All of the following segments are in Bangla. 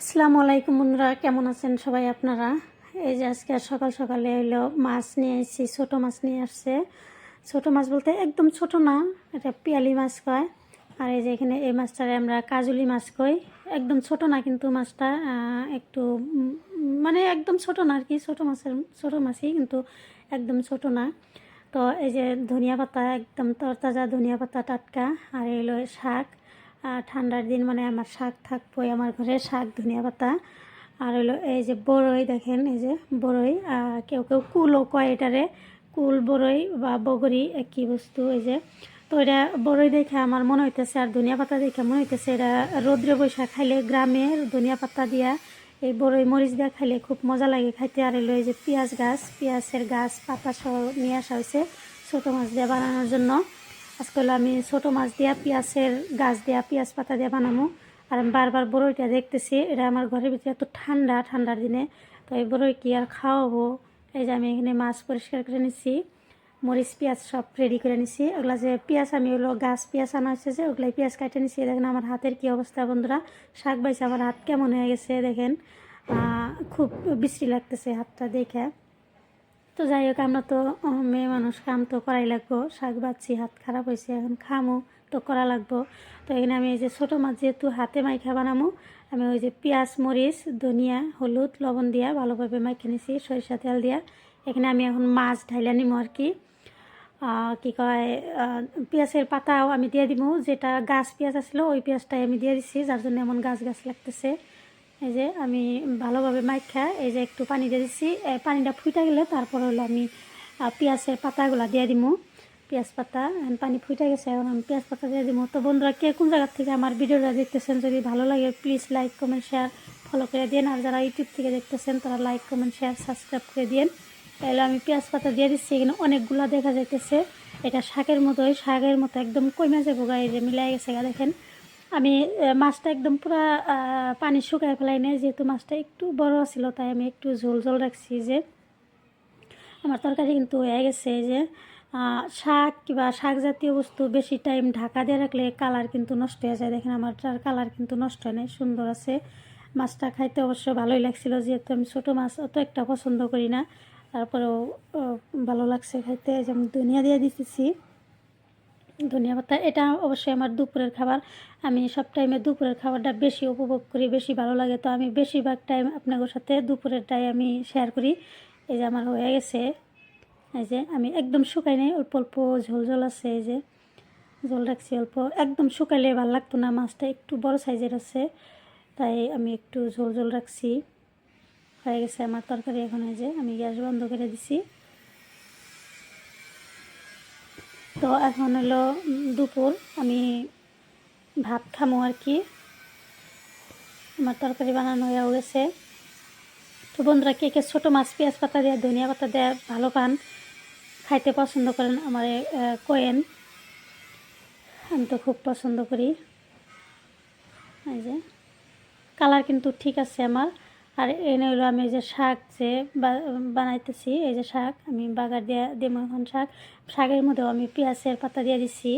আসসালামু আলাইকুম বন্ধুরা, কেমন আছেন সবাই আপনারা? এই যে আজকে সকাল সকালে হইল মাছ নিয়ে এসেছি ছোটো মাছ নিয়ে আসছে। ছোটো মাছ বলতে একদম ছোট না, এটা পিয়ালি মাছ কয়। আর এই যে এখানে এই মাছটারে আমরা কাজুলি মাছ কই। একদম ছোট না কিন্তু মাছটা একটু মানে একদম ছোট না আর কি, ছোটো মাছের, ছোটো মাছই কিন্তু একদম ছোট না। তো এই যে ধনিয়া পাতা, একদম তরতাজা ধনিয়া পাতা টাটকা, আর এলো শাক। ঠান্ডার দিন মানে আমার শাক থাকবোই, আমার ঘরে শাক, ধনিয়া পাতা। আর হলো এই যে বড়ই দেখেন, এই যে বড়ই কেউ কেউ কুলও কয় এটারে। কুল বড়ই বা বগরি, একই বস্তু, এই যে। তো এটা বড়ই দেখে আমার মনে হইতেছে, আর ধনিয়া পাতা দেখে মনে হইতেছে, এটা রৌদ্রে বৈশা খাইলে গ্রামের ধনিয়া পাতা দিয়া এই বড়ই মরিচ দিয়া খাইলে খুব মজা লাগে খাইতে। আর এলো এই যে পেঁয়াজ গাছ, পেঁয়াজের গাছ, পাতা সহ নিয়ে আসা হয়েছে ছোটো মাছ দিয়ে বানানোর জন্য। আজকে হলো আমি ছোটো মাছ দিয়া পেঁয়াজের গাছ দিয়া পেঁয়াজ পাতা দিয়া বানামো। আর আমি বারবার বড়ইটা দেখতেছি, এটা আমার ঘরের ভিতরে এত ঠান্ডা, ঠান্ডার দিনে। তো এই বড়ই কি আর খাওয়াবো? এই যে আমি এখানে মাছ পরিষ্কার করে নিচ্ছি মরিচ, পেঁয়াজ সব রেডি করে নিছি। ওগুলা যে পেঁয়াজ আমি হলো গাছ পেঁয়াজ আনা হয়েছে যে, ওগুলাই পেঁয়াজ কাটে নিছি। দেখেন আমার হাতের কি অবস্থা বন্ধুরা। শাক বাইছে, আমার হাত কেমন হয়ে গেছে, দেখেন। খুব বিশ্রী লাগতেছে হাতটা দেখে। তো যাই হোক, আমরা তো মেয়ে মানুষ, কাম তো করাই লাগবো। শাক বাচ্ছি হাত খারাপ হয়েছে, এখন খামো, তো করা লাগবো। তো এখানে আমি এই যে ছোটো মাছ যেহেতু হাতে মাইখা বানামো, আমি ওই যে পেঁয়াজ, মরিচ, ধনিয়া, হলুদ, লবণ দিয়া ভালোভাবে মাইখে নিছি, সরিষা তেল দিয়া। এখানে আমি এখন মাছ ঢাইলা নিমো আর কি। কি কয় পেঁয়াজের পাতাও আমি দিয়ে দিব যেটা গাছ পেঁয়াজ আসলো ওই পেঁয়াজটাই আমি দিয়ে দিছি, যার জন্য এমন গাছ গাছ লাগতেছে। এই যে আমি ভালোভাবে মাইখা, এই যে একটু পানি দিয়ে দিচ্ছি পানিটা ফুটে গেলে তারপর হলো আমি পেঁয়াজের পাতাগুলো দিয়ে দিব পেঁয়াজ পাতা পানি ফুটে গেছে, এখন আমি পেঁয়াজ পাতা দিয়ে দিব তো বন্ধুরা, কে কোন জায়গার থেকে আমার ভিডিওটা দেখতেছেন, যদি ভালো লাগে please like comment share follow করে দিন আর যারা ইউটিউব থেকে দেখতেছেন, তারা লাইক কমেন্ট শেয়ার সাবস্ক্রাইব করে দিন তাহলে আমি পেঁয়াজ পাতা দিয়ে দিচ্ছি, এখানে অনেকগুলা দেখা যাইতেছে। এটা শাকের মতোই, শাকের মতো একদম কমে যাব গায়ে যে মিলাই গেছে গা, দেখেন। আমি মাছটা একদম পুরা পানি শুকায় ফেলাই নাই যেহেতু মাছটা একটু বড় ছিল তাই আমি একটু ঝোল ঝোল রাখছি যে। আমার তরকারি কিন্তু হয়ে গেছে যে। শাক কিংবা শাক জাতীয় বস্তু বেশি টাইম ঢাকা দিয়ে রাখলে কালার কিন্তু নষ্ট হয়ে যায়। দেখেন আমার কালার কিন্তু নষ্ট হয় নাই, সুন্দর আছে। মাছটা খাইতে অবশ্য ভালোই লাগছিল, যেহেতু আমি ছোটো মাছ অত একটা পছন্দ করি না। তারপরেও ভালো লাগছে খাইতে, এই যে আমি ধনিয়া দিয়ে দিতেছি। ধনিয়া পাতা, এটা অবশ্যই আমার দুপুরের খাবার। আমি সব টাইমে দুপুরের খাবারটা বেশি উপভোগ করি, বেশি ভালো লাগে। তো আমি বেশিরভাগ টাইম আপনাদের সাথে দুপুরেরটাই আমি শেয়ার করি। এই যে আমার হয়ে গেছে। এই যে আমি একদম শুকাই নাই, অল্প অল্প ঝোল ঝোল আছে, এই যে ঝোল রাখছি অল্প। একদম শুকাইলে ভালো লাগতো না, মাছটা একটু বড় সাইজের আছে, তাই আমি একটু ঝোল ঝোল রাখছি। হয়ে গেছে আমার তরকারি, এখন এই যে আমি গ্যাস বন্ধ করে দিছি। তো এখন হলো দুপুর, আমি ভাত খামো আর কি। আমার তরকারি বানানো হয়ে গেছে। তো বন্ধুরা, কে কে ছোটো মাছ, পেঁয়াজ পাতা দেওয়া ধনিয়া পাতা দেওয়া ভালো পান, খাইতে পছন্দ করেন আমার কোয়েন। আমি তো খুব পছন্দ করি। এই যে, কালার কিন্তু ঠিক আছে আমার। আর এনে হলো আমি এই যে শাক যে বানাইতেছি, এই যে শাক আমি বাগার দিয়ে দেবো এখন শাক। শাকের মধ্যেও আমি পেঁয়াজের পাতা দিয়ে দিছি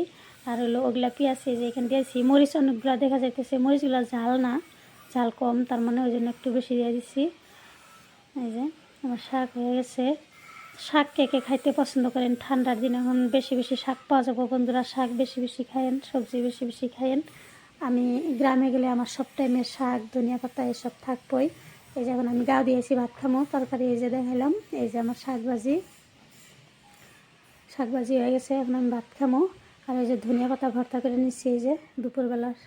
আর হলো ওগুলা পেঁয়াজ যে এখানে দিয়েছি মরিচ অনেকগুলো দেখা যাইতেছে, মরিচগুলো ঝাল না, ঝাল কম, তার মানে ওই জন্য একটু বেশি দিয়ে দিছি। এই যে আমার শাক হয়ে গেছে। শাক কে কে খাইতে পছন্দ করেন? ঠান্ডার দিনে এখন বেশি বেশি শাক পাওয়া যাব। বন্ধুরা শাক বেশি বেশি খায়েন, সবজি বেশি বেশি খায়েন। আমি গ্রামে গেলে আমার সব টাইমে শাক, ধনিয়া পাতা এসব থাকবই। এই যে এখন আমি গা দিয়েছি, ভাত খামো, তরকারি এই যে দেখালাম এই যে আমার শাক ভাজি শাক ভাজি হয়ে গেছে, এখন আমি ভাত খামো। আর এই যে ধনিয়া পাতা ভর্তা করে নিচ্ছি এই যে দুপুরবেলার।